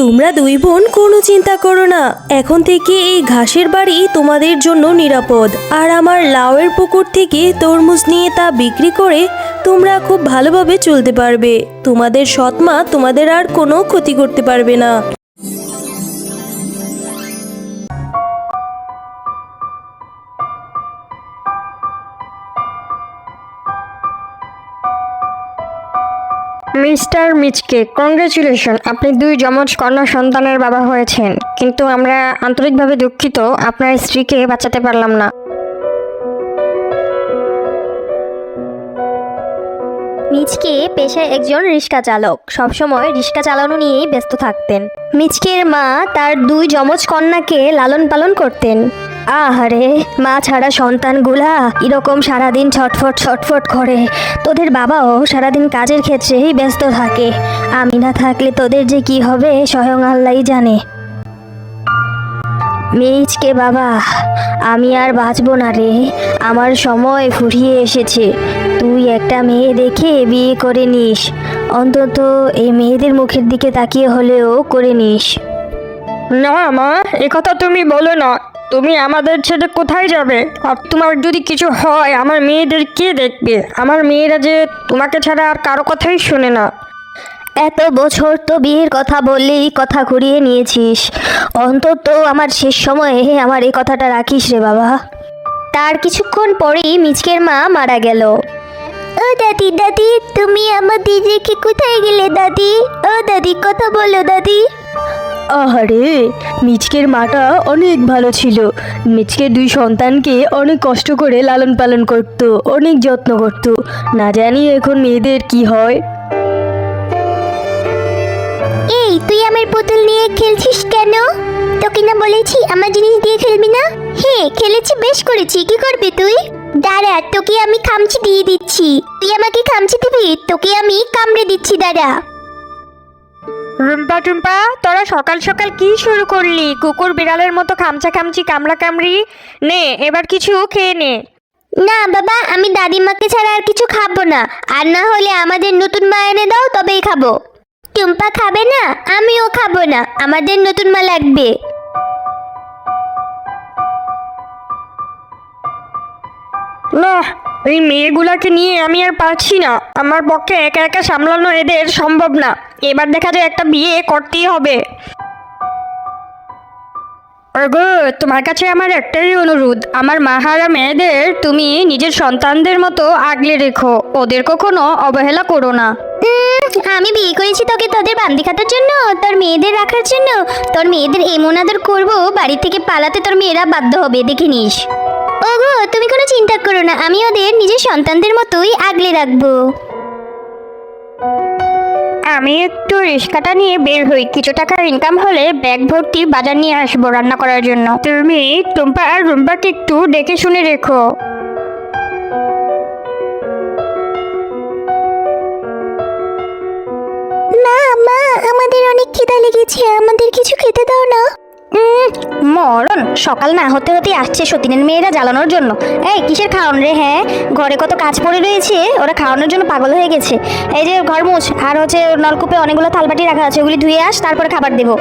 তোমরা দুই বোন কোনো চিন্তা করো না। এখন থেকে এই ঘাসের বাড়ি তোমাদের জন্য নিরাপদ। আর আমার লাউয়ের পুকুর থেকে তরমুজ নিয়ে তা বিক্রি করে তোমরা খুব ভালোভাবে চলতে পারবে। তোমাদের সৎমা তোমাদের আর কোনো ক্ষতি করতে পারবে না। মিস্টার মিচকে, কংগ্রেচুলেশন, আপনি দুই যমজ কন্যা সন্তানের বাবা হয়েছেন। কিন্তু আমরা আন্তরিকভাবে দুঃখিত, আপনার স্ত্রীকে বাঁচাতে পারলাম না। মিচকে পেশায় একজন রিক্সা চালক। সবসময় রিক্সা চালানো নিয়েই ব্যস্ত থাকতেন। মিচকের মা তার দুই যমজ কন্যাকে লালন পালন করতেন। আহারে, মা ছাড়া সন্তানগুলা এরকম সারাদিন ছটফট ছটফট করে। তোদের বাবাও সারাদিন কাজের ক্ষেত্রেই ব্যস্ত থাকে। আমি না থাকলে তোদের যে কি হবে, স্বয়ং আল্লাহই জানে। মিচকে বাবা, আমি আর বাঁচবো না রে। আমার সময় ফুরিয়ে এসেছে। তুই একটা মেয়ে দেখে বিয়ে করে নিস। অন্তত এই মেয়েদের মুখের দিকে তাকিয়ে হলেও করে নিস। না মা কথা তুমি বলো না। তুমি আমাদের ছেড়ে কোথায় যাবে? আর তোমার যদি কিছু হয় আমার মেয়েদের কে দেখবে? আমার মেয়েরা যে তোমাকে ছাড়া আর কারও কথাই শোনে না। এত বছর তো বিয়ের কথা বললেই কথা ঘুরিয়ে নিয়েছিস। অন্তত আমার শেষ সময়ে আমার এই কথাটা রাখিস রে বাবা। তার কিছুক্ষণ পরেই মিচকের মা মারা গেল। ও দাদি দাদি তুমি আমার দিদিকে কোথায় গেলে দাদি? ও দাদি কথা বলো দাদি। আহারে, মিচকের মাটা অনেক ভালো ছিল। মিচকের দুই সন্তানকে অনেক কষ্ট করে লালন পালন করত, অনেক যত্ন করত। না জানি এখন মেয়েদের কি হয়। এই, তুই আমার পুতুল নিয়ে খেলছিস কেন? তোকে না বলেছি আমার জিনিস দিয়ে খেলবি না? হে, খেলেছি, বেশ করেছি। কি করবি তুই? দাঁড়া, তোকে আমি খামচি দিয়ে দিচ্ছি। তুই আমাকে খামচি দিবি? তোকে আমি কামড়ে দিচ্ছি, দাঁড়া। রুম্পা টুম্পা তোরা সকাল সকাল কি শুরু করলি? কুকুর বিড়ালের মতো খামচা খামচি কামড়া কামড়ি নে এবার কিছু খেয়ে নে। না বাবা আমি দাদিমাকে ছাড়া আর কিছু খাব না। আর না হলে আমাদের নতুন মা এনে দাও তবেই খাব। টুম্পা খাবে না? আমিও খাব না। আমাদের নতুন মা লাগবে। না এই মেয়েগুলাকে নিয়ে আমি আর পারছি না। আমার পক্ষে একা একা সামলানো এদের সম্ভব না। এবার দেখা যায় একটা বিয়ে করতেই হবে। তোমার কাছে আমার একটাই অনুরোধ। আমার মাহারা মেয়েদের তুমি নিজের সন্তানদের মতো আগলে রেখো। ওদের কখনো অবহেলা করো না। আমি বিয়ে করেছি তোকে তোদের বান্দি খাতার জন্য, তোর মেয়েদের রাখার জন্য। তোর মেয়েদের এমন আদর করব, বাড়ি থেকে পালাতে তোর মেয়েরা বাধ্য হবে, দেখে নিস। ওগো তুমি কোনো চিন্তা করো না আমি ওদের নিজের সন্তানদের মতোই আগলে রাখব। আমি একটু রিক্সাটা নিয়ে বের হই কিছু টাকা ইনকাম হলে ব্যাগ ভর্তি বাজার নিয়ে আসব রান্না করার জন্য। তুমি টুম্পা আর রুম্পাকে একটু দেখে শুনে রেখো। মা মা আমাদের অনেক খিদা লেগেছে আমাদের কিছু খেতে দাও না। মরণ। সকাল না হতে হতে আসছে সতীনের মেয়েরা জ্বালানোর জন্য। এই, কিসের খাওয়ান রে হ্যাঁ? ঘরে কত কাজ পড়ে রয়েছে, ওরা খাওয়ানোর জন্য পাগল হয়ে গেছে। এই যে ঘর মুছ, আর হচ্ছে নলকূপে অনেকগুলো থালবাটি রাখা আছে, ওগুলি ধুয়ে আস, তারপরে খাবার দেবো।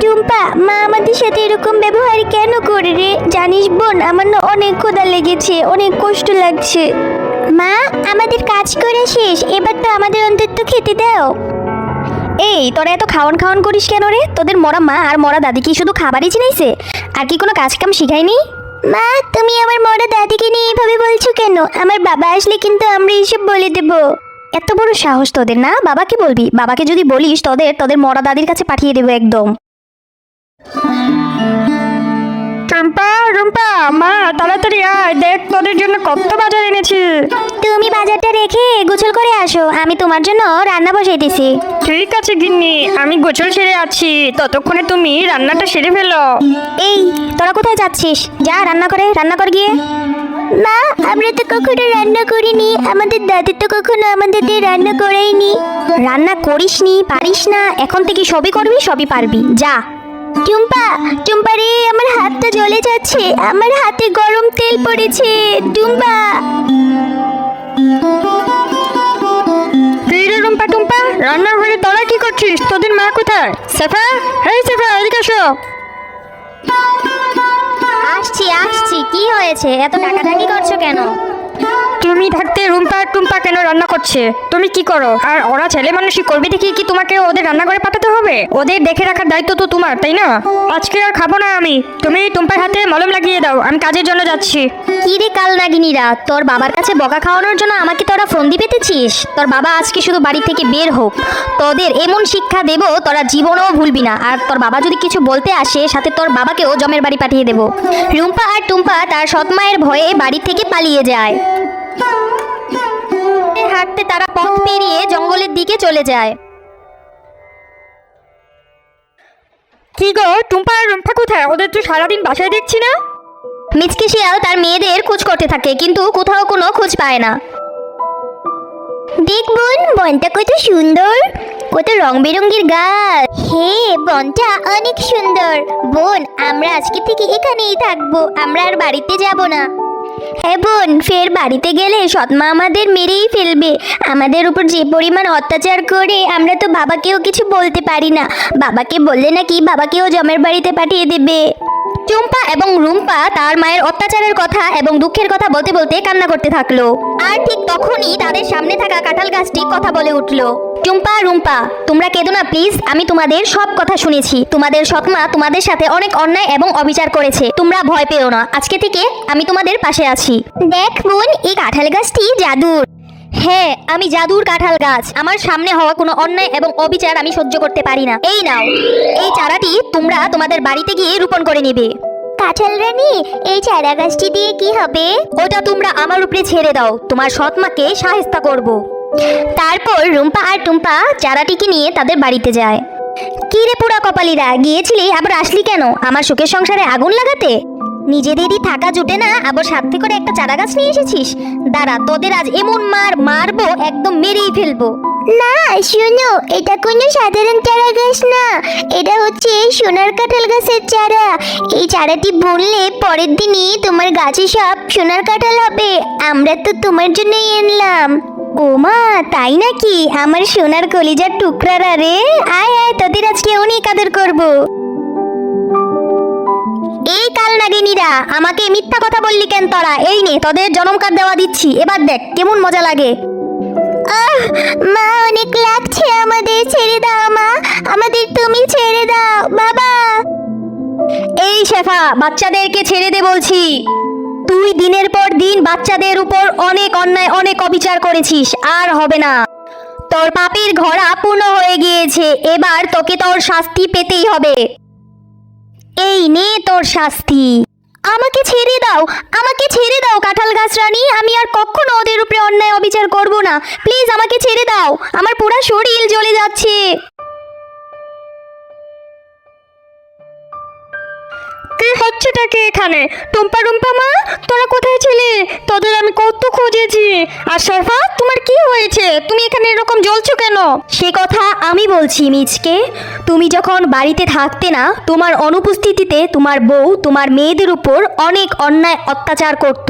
টুম্পা, মা আমাদের সাথে এরকম ব্যবহার কেন করে রে? জানিস বোন, আমার না অনেক ক্ষুধা লেগেছে, অনেক কষ্ট লাগছে। মা, আমাদের কাজ করে শেষ, এবার তো আমাদের অন্তত খেতে দাও। এই তোরা এত খাওয়ান খাওয়ান করিস কেন রে? তোদের মরা মা আর মরা দাদি কি শুধু খাবারই চিনাইছে? আর কি কোনো কাজ কাম শিখায়নি? মা তুমি আমার মরা দাদিকে নিয়ে এইভাবে বলছো কেন? আমার বাবা আসলে কিন্তু আমরা এইসব বলে দেব। এত বড় সাহস তোদের না? বাবাকে বলবি? বাবাকে যদি বলিস তোদের তোদের মরা দাদির কাছে পাঠিয়ে দেবো একদম। টুম্পা রুম্পা মা তাড়াতাড়ি আয় দেখ তোদের জন্য কত বাজার এনেছি। তুমি বাজারটা রেখে গোছল করে আসো। আমি তোমার জন্য রান্না বসাইতেছি ঠিক আছে গিন্নি। আমি গোছল সেরে আছি। ততক্ষণে তুমি রান্নাটা সেরে ফেলো। এই তোরা কোথায় যাচ্ছিস? যা রান্না করে রান্না কর গিয়ে। মা আমরা তো কখনো রান্না করিনি। আমাদের দাদি তো কখনো আমাদের দিয়ে রান্না করাইনি রান্না করিসনি পারিস না। এখন থেকে সবই করবি সবই পারবি। যা। টুম্পা টুম্পা রে আমার হাতটা জ্বলে যাচ্ছে। আমার হাতে গরম তেল পড়েছে। টুম্পা। কি রে টুম্পা রান্নার ঘরে তোরা কি করছিস? তোদের মা কোথায়? সেফা হেই সেফা এদিকে এসো আসছি আসছি। কি হয়েছে? এত টাকাটাকি করছ কেন? তুমি থাকতে রুম্পা টুম্পা কেন রান্না করছে? তুমি কি করো? আর ওরা ছেলে মানুষই করবে দেখি কি তোমাকে ওদের রান্নাঘরে পাঠাতে হবে? ওদের দেখে রাখার দায়িত্ব তো তোমার, তাই না? আজকে আর খাব না আমি। তুমি টুম্পার হাতে মলম লাগিয়ে দাও, আমি কাজের জন্য যাচ্ছি। কি রে কাল নাগিনীরা, তোর বাবার কাছে বকা খাওয়ানোর জন্য আমাকে তোরা ফন্দি পেতেছিস? তোর বাবা আজকে শুধু বাড়ি থেকে বের হোক। তোদের এমন শিক্ষা দেব, তোরা জীবনেও ভুলবি না। আর তোর বাবা যদি কিছু বলতে আসে, সাথে তোর বাবাকেও জমের বাড়ি পাঠিয়ে দেব। রুম্পা আর টুম্পা তার সৎমায়ের ভয়ে বাড়ি থেকে পালিয়ে যায়। হাঁটতে তারা পথ পেরিয়ে জঙ্গলের দিকে চলে যায়। কি গো টুম্পা আর রুম্পা কোথায়? ওদের তো সারাদিন বাসায় দেখছি না। মিচকে শিয়াল তার মেয়েদের খোঁজ করতে থাকে কিন্তু কোথাও কোনো খোঁজ পায় না। দেখ বোন বনটা কত সুন্দর। কত রং বেরঙ্গের গাছ। হে বনটা অনেক সুন্দর। বোন আমরা আজকে থেকে এখানেই থাকব। আমরা আর বাড়িতে যাব না। হ্যাঁ বোন, ফের বাড়িতে গেলে সৎমা আমাদের মেরেই ফেলবে। আমাদের উপর যে পরিমাণ অত্যাচার করে, আমরা তো বাবাকেও কিছু বলতে পারি না। বাবাকে বললে নাকি বাবাকেও জমের বাড়িতে পাঠিয়ে দেবে। টুম্পা এবং রুম্পা তার মায়ের অত্যাচারের কথা এবং দুঃখের কথা বলতে বলতে কান্না করতে থাকল। আর ঠিক তখনই তাদের সামনে থাকা কাঁঠাল গাছটি কথা বলে উঠল। টুম্পা, রুম্পা, তোমরা কেঁদো না প্লিজ আমি তোমাদের সব কথা শুনেছি। তোমাদের সৎমা তোমাদের সাথে অনেক অন্যায় এবং অবিচার করেছে। তোমরা ভয় পেও না। আজকে থেকে আমি তোমাদের পাশে আছি। দেখ বোন, এই কাঁঠাল গাছটি জাদুর। হ্যাঁ আমি জাদুর কাঁঠাল গাছ। আমার সামনে হওয়া কোনো অন্যায় এবং অবিচার আমি সহ্য করতে পারি না। এই নাও। এই চারাটি তোমরা তোমাদের বাড়িতে গিয়ে রোপণ করে নেবে। কাঁঠাল রানী, এই চারা গাছটি দিয়ে কি হবে? ওটা তোমরা আমার উপরে ছেড়ে দাও। তোমার সৎমাকে সাহেস্তা করব। তারপর রুম্পা আর টুম্পা চারাটিকে নিয়ে তাদের বাড়িতে যায়। কি রে পোড়া কপালিরা গিয়েছিলি? আবার আসলি কেন? আমার সুখের সংসারে আগুন লাগাতে? নিজেদেরই থাকা জুটে না, আবার সাথে করে একটা চারা গাছ নিয়ে এসেছিস? দাঁড়া, তোদের আজ এমন মার মারবো, একদম মেরেই ফেলব। না, শুনো, এটা কোনো সাধারণ চারা গাছ না। এটা হচ্ছে সোনার কাঁঠাল গাছের চারা। এই চারাটি বুনলে পরের দিনই তোমার গাছে সব সোনার কাঁঠাল হবে। আমরা তো তোমার জন্যই আনলাম। ও মা, তাই নাকি? আমার সোনার কলিজার টুকরারা রে। আয় আয়, তোদের আজকে অনেক আদর করব। এই কাল নাগিনীরা, আমাকে মিথ্যা কথা বললি কেন তোরা? এই নে, তোদের জনম কার্ড দেওয়া দিচ্ছি। এবার দেখ, কেমন মজা লাগে। মা, অনেক লাগছে আমাদের, ছেড়ে দাও মা। আমাদের তুমি ছেড়ে দাও, বাবা। এই শেফা, বাচ্চাদেরকে ছেড়ে দে বলছি। তুই দিনের পর দিন বাচ্চাদের উপর অনেক অন্যায়, অনেক অবিচার করেছিস, আর হবে না। তোর পাপের ঘোড়া পূর্ণ হয়ে গিয়েছে, এবার তোকে তোর শাস্তি পেতেই হবে। এই নে তোর শাস্তি। আমাকে ছেড়ে দাও, আমাকে ছেড়ে দাও, কাঁঠাল গাছ রানী। আমি আর কখনো ওদের উপরে অন্যায় অবিচার করব না। প্লিজ আমাকে ছেড়ে দাও। আমার পুরা শরীর জ্বলে যাচ্ছে। কি হচ্ছেটা কি এখানে? টুম্পা টুম্পা মা, তোরা কোথায় ছিলে? তোদের আমি কত খুঁজেছি। আর সরফা তোমার কি হয়েছে? তুমি এখানে এরকম জ্বলছো কেন? সে কথা আমি বলছি মিচকে তুমি যখন বাড়িতে থাকতে না, তোমার অনুপস্থিতিতে তোমার বউ তোমার মেয়েদের উপর অনেক অন্যায় অত্যাচার করত।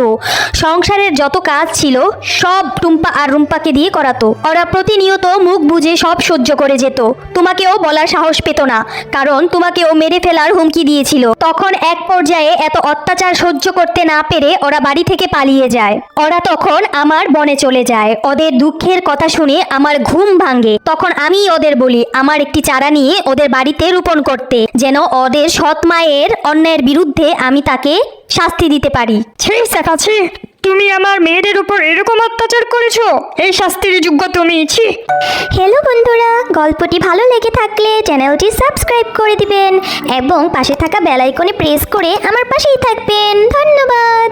সংসারের যত কাজ ছিল, সব টুম্পা আর রুম্পাকে দিয়ে করাতো। ওরা প্রতিনিয়ত মুখ বুজে সব সহ্য করে যেত। তোমাকেও বলার সাহস পেত না, কারণ তোমাকেও মেরে ফেলার হুমকি দিয়েছিল। তখন এক পর্যায়ে এত অত্যাচার সহ্য করতে না পেরে ওরা বাড়ি থেকে পালিয়ে যায়। ওরা তখন আমার বনে চলে যায়। ওদের দুঃখের কথা শুনে আমার ঘুম ভাঙে। তখন আমি ওদের বলি, আমার একটি চারা নিয়ে ওদের বাড়িতে রোপণ করতে, যেন ওদের সৎ মায়ের অন্যায়ের বিরুদ্ধে আমি তাকে শাস্তি দিতে পারি। ছি শেফা ছি। তুমি আমার মেয়েদের উপর এরকম অত্যাচার করেছ? এই শাস্তির যোগ্য তুমি, ছি। হ্যালো বন্ধুরা, গল্পটি ভালো লেগে থাকলে চ্যানেলটি সাবস্ক্রাইব করে দিবেন এবং পাশে থাকা বেল আইকনে প্রেস করে আমার পাশেই থাকবেন। ধন্যবাদ।